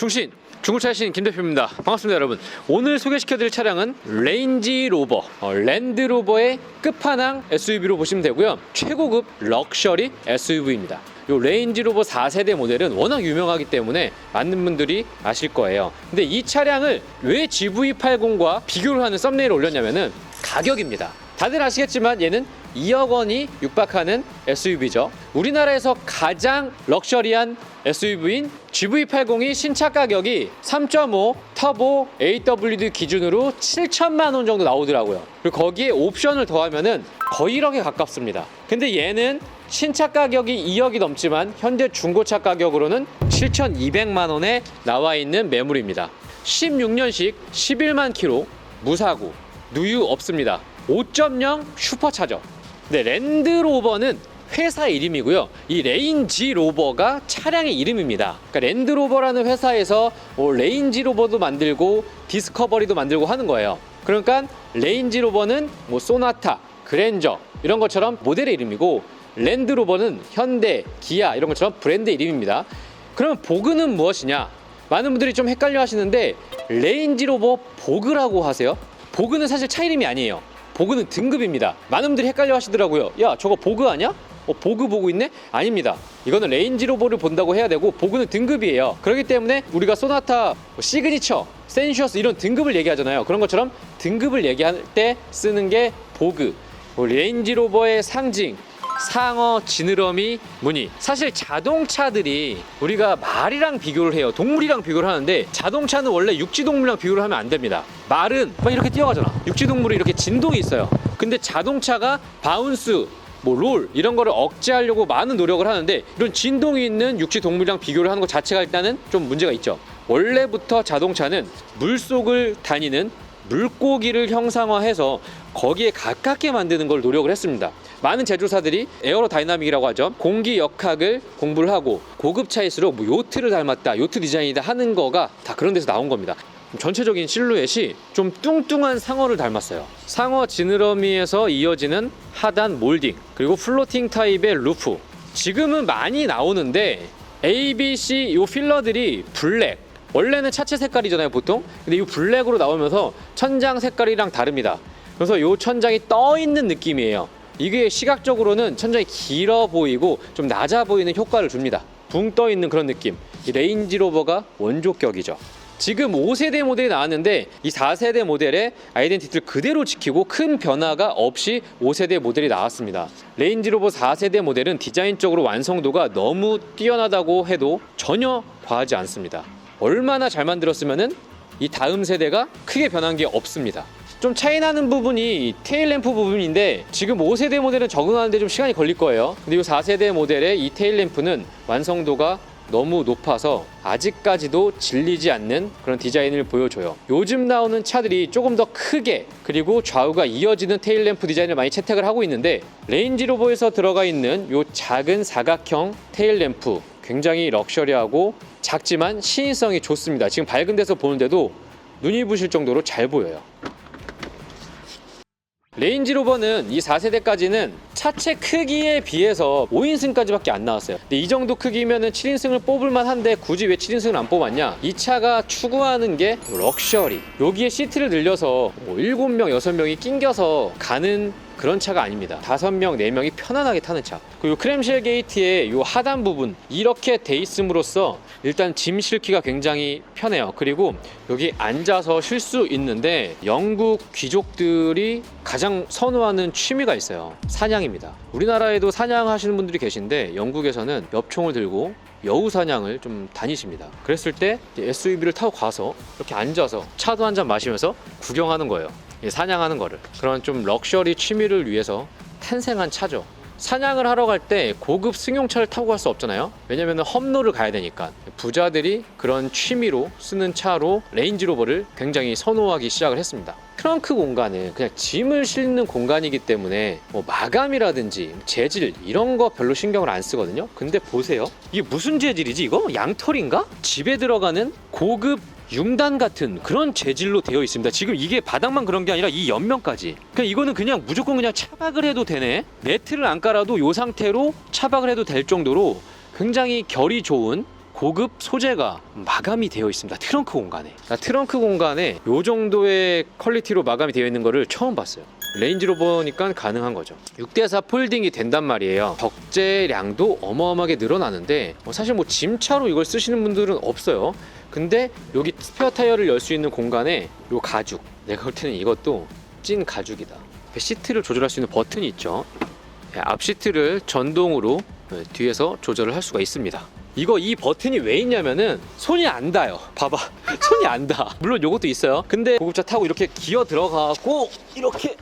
충신 중고차 신 김대표입니다. 반갑습니다, 여러분. 오늘 소개시켜드릴 차량은 레인지 로버, 어, 랜드로버의 끝판왕 SUV로 보시면 되고요. 최고급 럭셔리 SUV입니다. 이 레인지 로버 4세대 모델은 워낙 유명하기 때문에 많은 분들이 아실 거예요. 근데 이 차량을 왜 GV80과 비교를 하는 썸네일을 올렸냐면은 가격입니다. 다들 아시겠지만 얘는 2억 원이 육박하는 SUV죠. 우리나라에서 가장 럭셔리한 SUV인 GV80이 신차 가격이 3.5 터보 AWD 기준으로 7천만 원 정도 나오더라고요. 그리고 거기에 옵션을 더하면은 거의 1억에 가깝습니다. 근데 얘는 신차 가격이 2억이 넘지만 현재 중고차 가격으로는 7,200만 원에 나와 있는 매물입니다. 16년식 11만 킬로 무사고 누유 없습니다. 5.0 슈퍼차저. 근데 랜드로버는 회사 이름이고요. 이 레인지 로버가 차량의 이름입니다. 그러니까 랜드로버라는 회사에서 뭐 레인지 로버도 만들고 디스커버리도 만들고 하는 거예요. 그러니까 레인지 로버는 뭐 소나타, 그랜저 이런 것처럼 모델의 이름이고 랜드로버는 현대, 기아 이런 것처럼 브랜드 이름입니다. 그러면 보그는 무엇이냐? 많은 분들이 좀 헷갈려 하시는데 레인지 로버 보그라고 하세요. 보그는 사실 차 이름이 아니에요. 보그는 등급입니다. 많은 분들이 헷갈려 하시더라고요. 야, 저거 보그 아니야? 어, 보그 보고 있네? 아닙니다. 이거는 레인지 로버를 본다고 해야 되고 보그는 등급이에요. 그렇기 때문에 우리가 소나타, 뭐 시그니처, 센슈어스 이런 등급을 얘기하잖아요. 그런 것처럼 등급을 얘기할 때 쓰는 게 보그, 뭐 레인지 로버의 상징, 상어, 지느러미, 무늬. 사실 자동차들이 우리가 말이랑 비교를 해요. 동물이랑 비교를 하는데 자동차는 원래 육지 동물이랑 비교를 하면 안 됩니다. 말은 막 이렇게 뛰어가잖아. 육지 동물이 이렇게 진동이 있어요. 근데 자동차가 바운스, 뭐 롤 이런 거를 억제하려고 많은 노력을 하는데 이런 진동이 있는 육지 동물이랑 비교를 하는 것 자체가 일단은 좀 문제가 있죠. 원래부터 자동차는 물속을 다니는 물고기를 형상화해서 거기에 가깝게 만드는 걸 노력을 했습니다. 많은 제조사들이 에어로다이나믹이라고 하죠. 공기 역학을 공부를 하고 고급 차일수록 뭐 요트를 닮았다, 요트 디자인이다 하는 거가 다 그런 데서 나온 겁니다. 전체적인 실루엣이 좀 뚱뚱한 상어를 닮았어요. 상어 지느러미에서 이어지는 하단 몰딩, 그리고 플로팅 타입의 루프. 지금은 많이 나오는데 A, B, C 요 필러들이 블랙, 원래는 차체 색깔이잖아요 보통. 근데 이 블랙으로 나오면서 천장 색깔이랑 다릅니다. 그래서 이 천장이 떠 있는 느낌이에요. 이게 시각적으로는 천장이 길어 보이고 좀 낮아 보이는 효과를 줍니다. 붕 떠 있는 그런 느낌. 이 레인지로버가 원조격이죠 지금 5세대 모델이 나왔는데 이 4세대 모델의 아이덴티티를 그대로 지키고 큰 변화가 없이 5세대 모델이 나왔습니다. 레인지로버 4세대 모델은 디자인적으로 완성도가 너무 뛰어나다고 해도 전혀 과하지 않습니다. 얼마나 잘 만들었으면은 이 다음 세대가 크게 변한 게 없습니다. 좀 차이 나는 부분이 이 테일 램프 부분인데 지금 5세대 모델은 적응하는데 좀 시간이 걸릴 거예요. 근데 이 4세대 모델의 이 테일 램프는 완성도가 너무 높아서 아직까지도 질리지 않는 그런 디자인을 보여줘요. 요즘 나오는 차들이 조금 더 크게 그리고 좌우가 이어지는 테일 램프 디자인을 많이 채택을 하고 있는데 레인지로버에서 들어가 있는 요 작은 사각형 테일 램프 굉장히 럭셔리하고 작지만 시인성이 좋습니다. 지금 밝은 데서 보는데도 눈이 부실 정도로 잘 보여요. 레인지로버는 이 4세대까지는 차체 크기에 비해서 5인승까지밖에 안 나왔어요. 근데 이 정도 크기면 은 7인승을 뽑을만 한데 굳이 왜 7인승을 안 뽑았냐? 이 차가 추구하는 게 럭셔리. 여기에 시트를 늘려서 뭐 7명, 6명이 낑겨서 가는 그런 차가 아닙니다. 다섯 명, 네 명이 편안하게 타는 차. 그리고 크램쉘 게이트의 이 하단 부분 이렇게 돼 있음으로써 일단 짐 실기가 굉장히 편해요. 그리고 여기 앉아서 쉴 수 있는데 영국 귀족들이 가장 선호하는 취미가 있어요. 사냥입니다. 우리나라에도 사냥하시는 분들이 계신데 영국에서는 엽총을 들고 여우 사냥을 좀 다니십니다. 그랬을 때 SUV를 타고 가서 이렇게 앉아서 차도 한 잔 마시면서 구경하는 거예요. 이 사냥하는 거를 그런 좀 럭셔리 취미를 위해서 탄생한 차죠. 사냥을 하러 갈 때 고급 승용차를 타고 갈 수 없잖아요. 왜냐면 험로를 가야 되니까. 부자들이 그런 취미로 쓰는 차로 레인지로버를 굉장히 선호하기 시작을 했습니다. 트렁크 공간은 그냥 짐을 싣는 공간이기 때문에 뭐 마감이라든지 재질 이런 거 별로 신경을 안 쓰거든요. 근데 보세요. 이게 무슨 재질이지 이거? 양털인가? 집에 들어가는 고급 융단 같은 그런 재질로 되어 있습니다. 지금 이게 바닥만 그런 게 아니라 이 옆면까지. 그냥 이거는 그냥 무조건 그냥 차박을 해도 되네. 네트를 안 깔아도 이 상태로 차박을 해도 될 정도로 굉장히 결이 좋은 고급 소재가 마감이 되어 있습니다. 트렁크 공간에. 나 트렁크 공간에 요 정도의 퀄리티로 마감이 되어 있는 거를 처음 봤어요. 레인지로버니까 가능한 거죠. 6대4 폴딩이 된단 말이에요. 적재량도 어마어마하게 늘어나는데 어, 사실 뭐 짐차로 이걸 쓰시는 분들은 없어요. 근데 여기 스페어 타이어를 열 수 있는 공간에 요 가죽 내가 볼 때는 이것도 찐 가죽이다. 시트를 조절할 수 있는 버튼이 있죠. 네, 앞 시트를 전동으로 네, 뒤에서 조절을 할 수가 있습니다. 이거 이 버튼이 왜 있냐면은 손이 안 닿아요. 봐봐. 손이 안 닿아. 물론 요것도 있어요. 근데 고급차 타고 이렇게 기어 들어가고 이렇게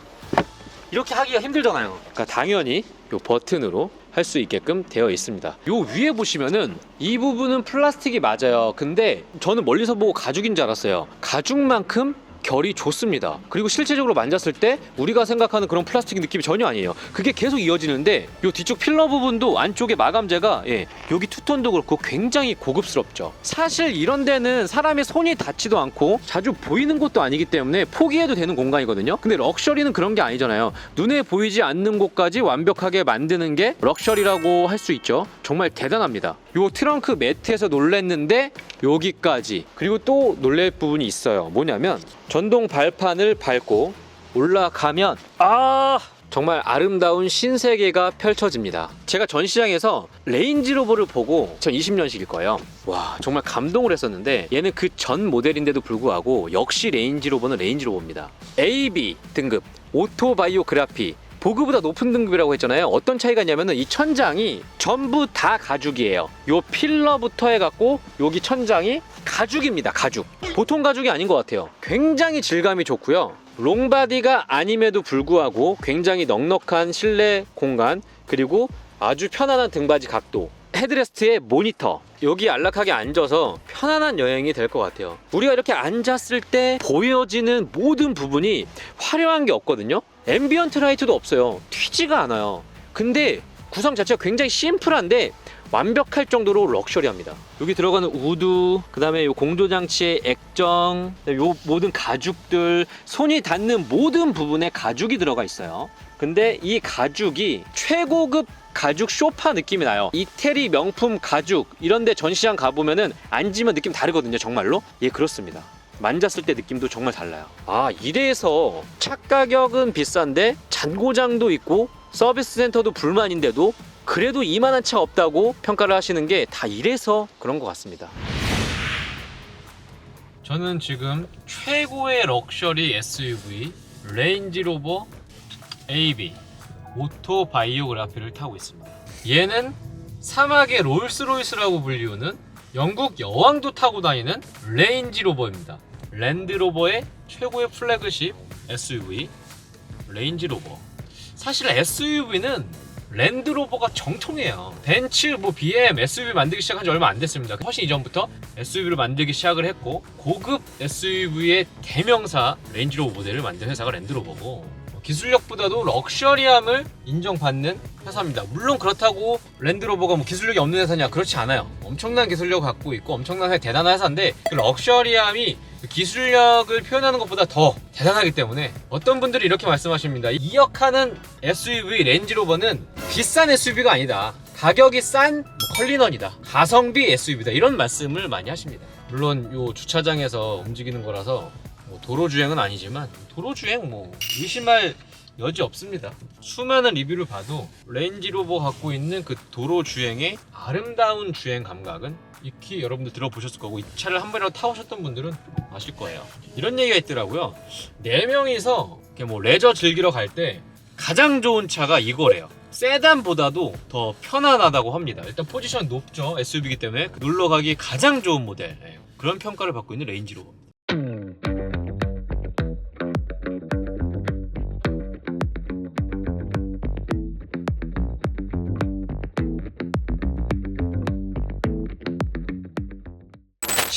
이렇게 하기가 힘들잖아요. 그러니까 당연히 요 버튼으로 할 수 있게끔 되어 있습니다. 요 위에 보시면은 이 부분은 플라스틱이 맞아요. 근데 저는 멀리서 보고 가죽인 줄 알았어요. 가죽만큼 결이 좋습니다. 그리고 실제적으로 만졌을 때 우리가 생각하는 그런 플라스틱 느낌이 전혀 아니에요. 그게 계속 이어지는데 요 뒤쪽 필러 부분도 안쪽에 마감재가 예, 여기 투톤도 그렇고 굉장히 고급스럽죠. 사실 이런 데는 사람의 손이 닿지도 않고 자주 보이는 곳도 아니기 때문에 포기해도 되는 공간이거든요. 근데 럭셔리는 그런 게 아니잖아요. 눈에 보이지 않는 곳까지 완벽하게 만드는 게 럭셔리라고 할 수 있죠. 정말 대단합니다. 요 트렁크 매트에서 놀랬는데 여기까지 그리고 또 놀랄 부분이 있어요. 뭐냐면 전동 발판을 밟고 올라가면 아 정말 아름다운 신세계가 펼쳐집니다. 제가 전시장에서 레인지 로버를 보고 2020년식일 거예요. 와 정말 감동을 했었는데 얘는 그 전 모델인데도 불구하고 역시 레인지 로버는 레인지 로버입니다. AB 등급 오토바이오그라피 보그보다 높은 등급이라고 했잖아요. 어떤 차이가 있냐면은 이 천장이 전부 다 가죽이에요. 요 필러부터 해갖고 여기 천장이 가죽입니다. 가죽. 보통 가죽이 아닌 것 같아요. 굉장히 질감이 좋고요. 롱바디가 아님에도 불구하고 굉장히 넉넉한 실내 공간 그리고 아주 편안한 등받이 각도 헤드레스트에 모니터 여기 안락하게 앉아서 편안한 여행이 될 것 같아요 우리가 이렇게 앉았을 때 보여지는 모든 부분이 화려한 게 없거든요 앰비언트 라이트도 없어요 튀지가 않아요 근데 구성 자체가 굉장히 심플한데 완벽할 정도로 럭셔리합니다. 여기 들어가는 우드, 그 다음에 요 공조장치의 액정, 요 모든 가죽들, 손이 닿는 모든 부분에 가죽이 들어가 있어요. 근데 이 가죽이 최고급 가죽 쇼파 느낌이 나요. 이태리 명품 가죽 이런데 전시장 가보면은 앉으면 느낌 다르거든요. 정말로. 예 그렇습니다. 만졌을 때 느낌도 정말 달라요. 아 이래서 차 가격은 비싼데 잔고장도 있고 서비스 센터도 불만인데도 그래도 이만한 차 없다고 평가를 하시는 게 다 이래서 그런 것 같습니다. 저는 지금 최고의 럭셔리 SUV 레인지로버 AB 오토 바이오그라피를 타고 있습니다. 얘는 사막의 롤스로이스라고 불리우는 영국 여왕도 타고 다니는 레인지로버입니다. 랜드로버의 최고의 플래그십 SUV 레인지로버. 사실 SUV는 랜드로버가 정통이에요. 벤츠, 뭐 BM, SUV 만들기 시작한 지 얼마 안 됐습니다. 훨씬 이전부터 SUV를 만들기 시작을 했고 고급 SUV의 대명사 레인지로버 모델을 만든 회사가 랜드로버고 기술력보다도 럭셔리함을 인정받는 회사입니다. 물론 그렇다고 랜드로버가 뭐 기술력이 없는 회사냐 그렇지 않아요. 엄청난 기술력을 갖고 있고 엄청난 대단한 회사인데 그 럭셔리함이 기술력을 표현하는 것보다 더 대단하기 때문에 어떤 분들이 이렇게 말씀하십니다. 2억 하는 SUV 렌지로버는 비싼 SUV가 아니다. 가격이 싼뭐 컬리넌이다. 가성비 SUV다. 이런 말씀을 많이 하십니다. 물론 요 주차장에서 움직이는 거라서 뭐 도로 주행은 아니지만 도로 주행 뭐 의심할 여지 없습니다. 수많은 리뷰를 봐도 렌지로버 갖고 있는 그 도로 주행의 아름다운 주행 감각은 익히 여러분들 들어보셨을 거고 이 차를 한 번이라도 타보셨던 분들은 아실 거예요. 이런 얘기가 있더라고요. 네 명이서 뭐 레저 즐기러 갈 때 가장 좋은 차가 이거래요. 세단보다도 더 편안하다고 합니다. 일단 포지션 높죠. SUV이기 때문에 놀러 가기 가장 좋은 모델. 네, 그런 평가를 받고 있는 레인지로버입니다.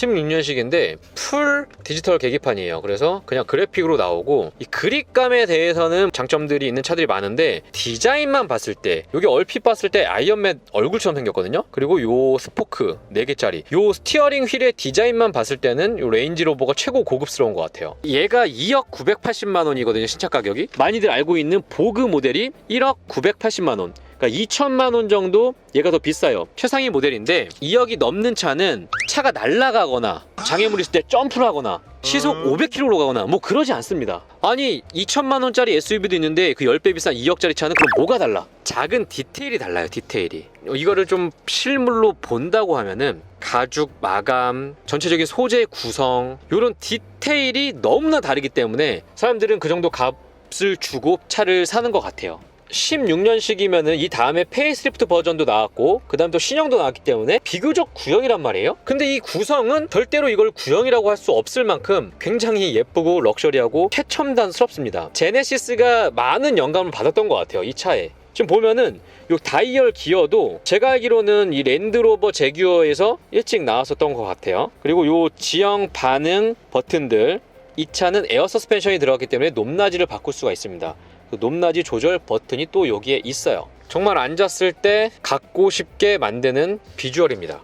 (16년식인데) 풀 디지털 계기판이에요. 그래서 그냥 그래픽으로 나오고 이 그립감에 대해서는 장점들이 있는 차들이 많은데 디자인만 봤을 때 여기 얼핏 봤을 때 아이언맨 얼굴처럼 생겼거든요. 그리고 요 스포크 4개짜리 요 스티어링 휠의 디자인만 봤을 때는 요 레인지 로버가 최고 고급스러운 것 같아요. 얘가 2억 980만 원이거든요 신차 가격이. 많이들 알고 있는 보그 모델이 1억 980만 원 그러니까 2천만 원 정도 얘가 더 비싸요. 최상위 모델인데 2억이 넘는 차는 차가 날아가거나 장애물 있을 때 점프를 하거나 시속 500km로 가거나 뭐 그러지 않습니다. 아니 2천만 원짜리 SUV도 있는데 그 10배 비싼 2억짜리 차는 그럼 뭐가 달라? 작은 디테일이 달라요. 디테일이. 이거를 좀 실물로 본다고 하면은 가죽 마감, 전체적인 소재 구성 이런 디테일이 너무나 다르기 때문에 사람들은 그 정도 값을 주고 차를 사는 것 같아요. 16년식이면은 이 다음에 페이스리프트 버전도 나왔고 그 다음 또 신형도 나왔기 때문에 비교적 구형이란 말이에요. 근데 이 구성은 절대로 이걸 구형이라고 할 수 없을 만큼 굉장히 예쁘고 럭셔리하고 최첨단스럽습니다. 제네시스가 많은 영감을 받았던 것 같아요 이 차에. 지금 보면은 요 다이얼 기어도 제가 알기로는 이 랜드로버 제규어에서 일찍 나왔었던 것 같아요. 그리고 요 지형 반응 버튼들 이 차는 에어 서스펜션이 들어갔기 때문에 높낮이를 바꿀 수가 있습니다 그 높낮이 조절 버튼이 또 여기에 있어요. 정말 앉았을 때 갖고 싶게 만드는 비주얼입니다.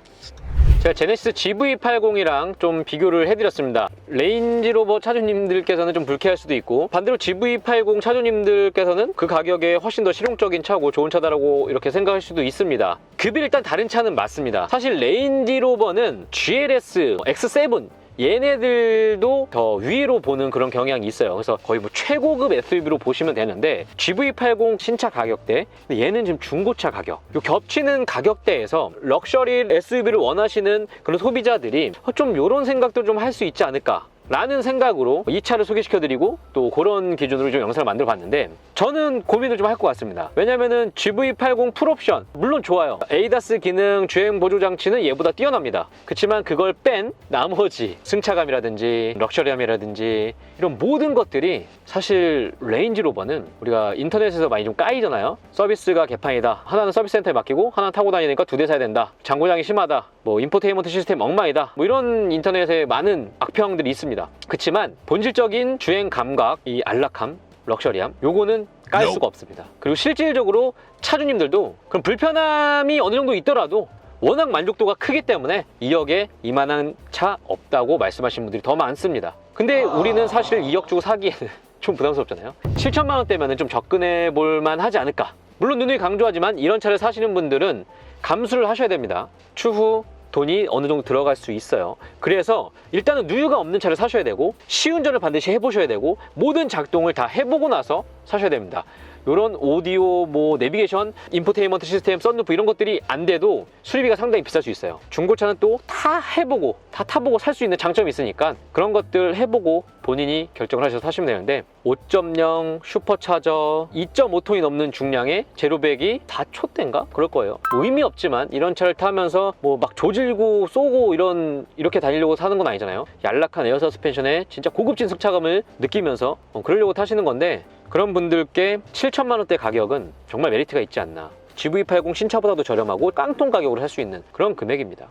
제가 제네시스 GV80이랑 좀 비교를 해드렸습니다. 레인지로버 차주님들께서는 좀 불쾌할 수도 있고 반대로 GV80 차주님들께서는 그 가격에 훨씬 더 실용적인 차고 좋은 차다라고 이렇게 생각할 수도 있습니다. 급이 일단 다른 차는 맞습니다. 사실 레인지로버는 GLS, X7 얘네들도 더 위로 보는 그런 경향이 있어요. 그래서 거의 뭐 최고급 SUV로 보시면 되는데 GV80 신차 가격대, 얘는 지금 중고차 가격. 요 겹치는 가격대에서 럭셔리 SUV를 원하시는 그런 소비자들이 좀 이런 생각도 좀 할 수 있지 않을까. 라는 생각으로 이 차를 소개시켜 드리고 또 그런 기준으로 좀 영상을 만들어 봤는데 저는 고민을 좀 할 것 같습니다. 왜냐면은 GV80 풀옵션 물론 좋아요. 에이다스 기능 주행 보조 장치는 얘보다 뛰어납니다. 그렇지만 그걸 뺀 나머지 승차감이라든지 럭셔리함이라든지 이런 모든 것들이 사실 레인지 로버는 우리가 인터넷에서 많이 좀 까이잖아요. 서비스가 개판이다. 하나는 서비스 센터에 맡기고 하나는 타고 다니니까 두 대 사야 된다. 장고장이 심하다. 뭐 인포테인먼트 시스템 엉망이다. 뭐 이런 인터넷에 많은 악평들이 있습니다 그렇지만 본질적인 주행 감각 이 안락함 럭셔리함 요거는 깔. 수가 없습니다. 그리고 실질적으로 차주님들도 그럼 불편함이 어느 정도 있더라도 워낙 만족도가 크기 때문에 2억에 이만한 차 없다고 말씀하시는 분들이 더 많습니다. 근데 우리는 사실 2억 주고 사기에는 좀 부담스럽잖아요. 7천만 원대면 좀 접근해 볼 만 하지 않을까? 물론 누누이 강조하지만 이런 차를 사시는 분들은 감수를 하셔야 됩니다. 추후 돈이 어느 정도 들어갈 수 있어요. 그래서 일단은 누유가 없는 차를 사셔야 되고 시운전을 반드시 해보셔야 되고 모든 작동을 다 해보고 나서 사셔야 됩니다. 이런 오디오, 뭐 내비게이션, 인포테인먼트 시스템, 썬루프 이런 것들이 안 돼도 수리비가 상당히 비쌀 수 있어요. 중고차는 또 다 해보고 다 타보고 살 수 있는 장점이 있으니까 그런 것들 해보고 본인이 결정을 하셔서 사시면 되는데 5.0 슈퍼차저 2.5톤이 넘는 중량의 제로백이 다 초대인가 그럴 거예요. 뭐 의미 없지만 이런 차를 타면서 뭐 막 조질고 쏘고 이런 이렇게 다니려고 사는 건 아니잖아요. 얀락한 에어 서스펜션에 진짜 고급진 승차감을 느끼면서 어, 그러려고 타시는 건데 그런 분들께 7천만 원대 가격은 정말 메리트가 있지 않나. GV80 신차보다도 저렴하고 깡통 가격으로 살 수 있는 그런 금액입니다.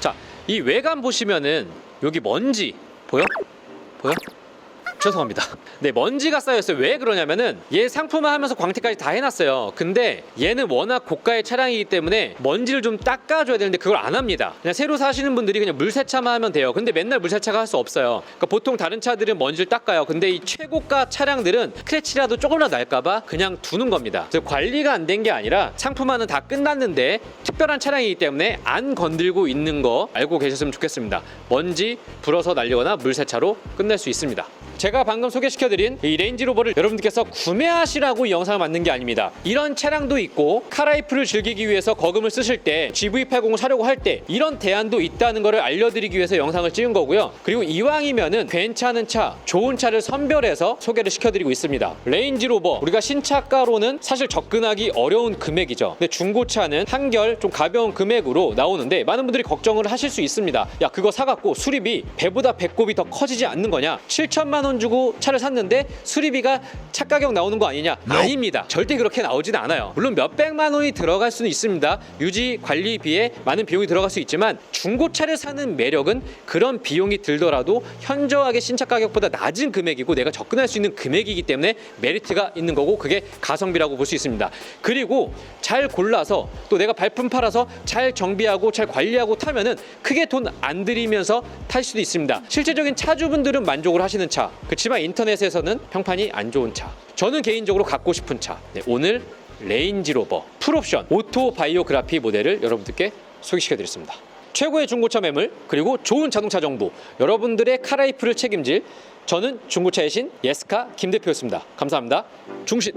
자, 이 외관 보시면은 여기 먼지 보여? 보여? 죄송합니다. 네, 먼지가 쌓였어요. 왜 그러냐면은 얘 상품화 하면서 광택까지 다 해놨어요. 근데 얘는 워낙 고가의 차량이기 때문에 먼지를 좀 닦아줘야 되는데 그걸 안 합니다. 그냥 새로 사시는 분들이 그냥 물세차만 하면 돼요. 근데 맨날 물세차가 할 수 없어요. 그러니까 보통 다른 차들은 먼지를 닦아요. 근데 이 최고가 차량들은 크래치라도 조금이라도 날까봐 그냥 두는 겁니다. 그래서 관리가 안 된 게 아니라 상품화는 다 끝났는데 특별한 차량이기 때문에 안 건들고 있는 거 알고 계셨으면 좋겠습니다. 먼지 불어서 날리거나 물세차로 끝낼 수 있습니다. 제가 방금 소개시켜드린 이 레인지 로버를 여러분들께서 구매하시라고 이 영상을 만든 게 아닙니다. 이런 차량도 있고 카라이프를 즐기기 위해서 거금을 쓰실 때 GV80을 사려고 할 때 이런 대안도 있다는 것을 알려드리기 위해서 영상을 찍은 거고요. 그리고 이왕이면은 괜찮은 차, 좋은 차를 선별해서 소개를 시켜드리고 있습니다. 레인지 로버 우리가 신차가로는 사실 접근하기 어려운 금액이죠. 근데 중고차는 한결 좀 가벼운 금액으로 나오는데 많은 분들이 걱정을 하실 수 있습니다. 야 그거 사갖고 수리비 배보다 배꼽이 더 커지지 않는 거냐? 7천만 원 주고 차를 샀는데 수리비가 차 가격 나오는 거 아니냐? 아닙니다. 절대 그렇게 나오진 않아요. 물론 몇 백만 원이 들어갈 수는 있습니다. 유지 관리비에 많은 비용이 들어갈 수 있지만 중고차를 사는 매력은 그런 비용이 들더라도 현저하게 신차 가격보다 낮은 금액이고 내가 접근할 수 있는 금액이기 때문에 메리트가 있는 거고 그게 가성비라고 볼 수 있습니다. 그리고 잘 골라서 또 내가 발품 팔아서 잘 정비하고 잘 관리하고 타면은 크게 돈 안 들이면서 탈 수도 있습니다. 실제적인 차주분들은 만족을 하시는 차. 그렇지만 인터넷에서는 평판이 안 좋은 차. 저는 개인적으로 갖고 싶은 차. 네, 오늘 레인지로버 풀옵션 오토 바이오그라피 모델을 여러분들께 소개시켜드렸습니다. 최고의 중고차 매물 그리고 좋은 자동차 정보 여러분들의 카라이프를 책임질 저는 중고차의 신 예스카 김 대표였습니다. 감사합니다. 중신.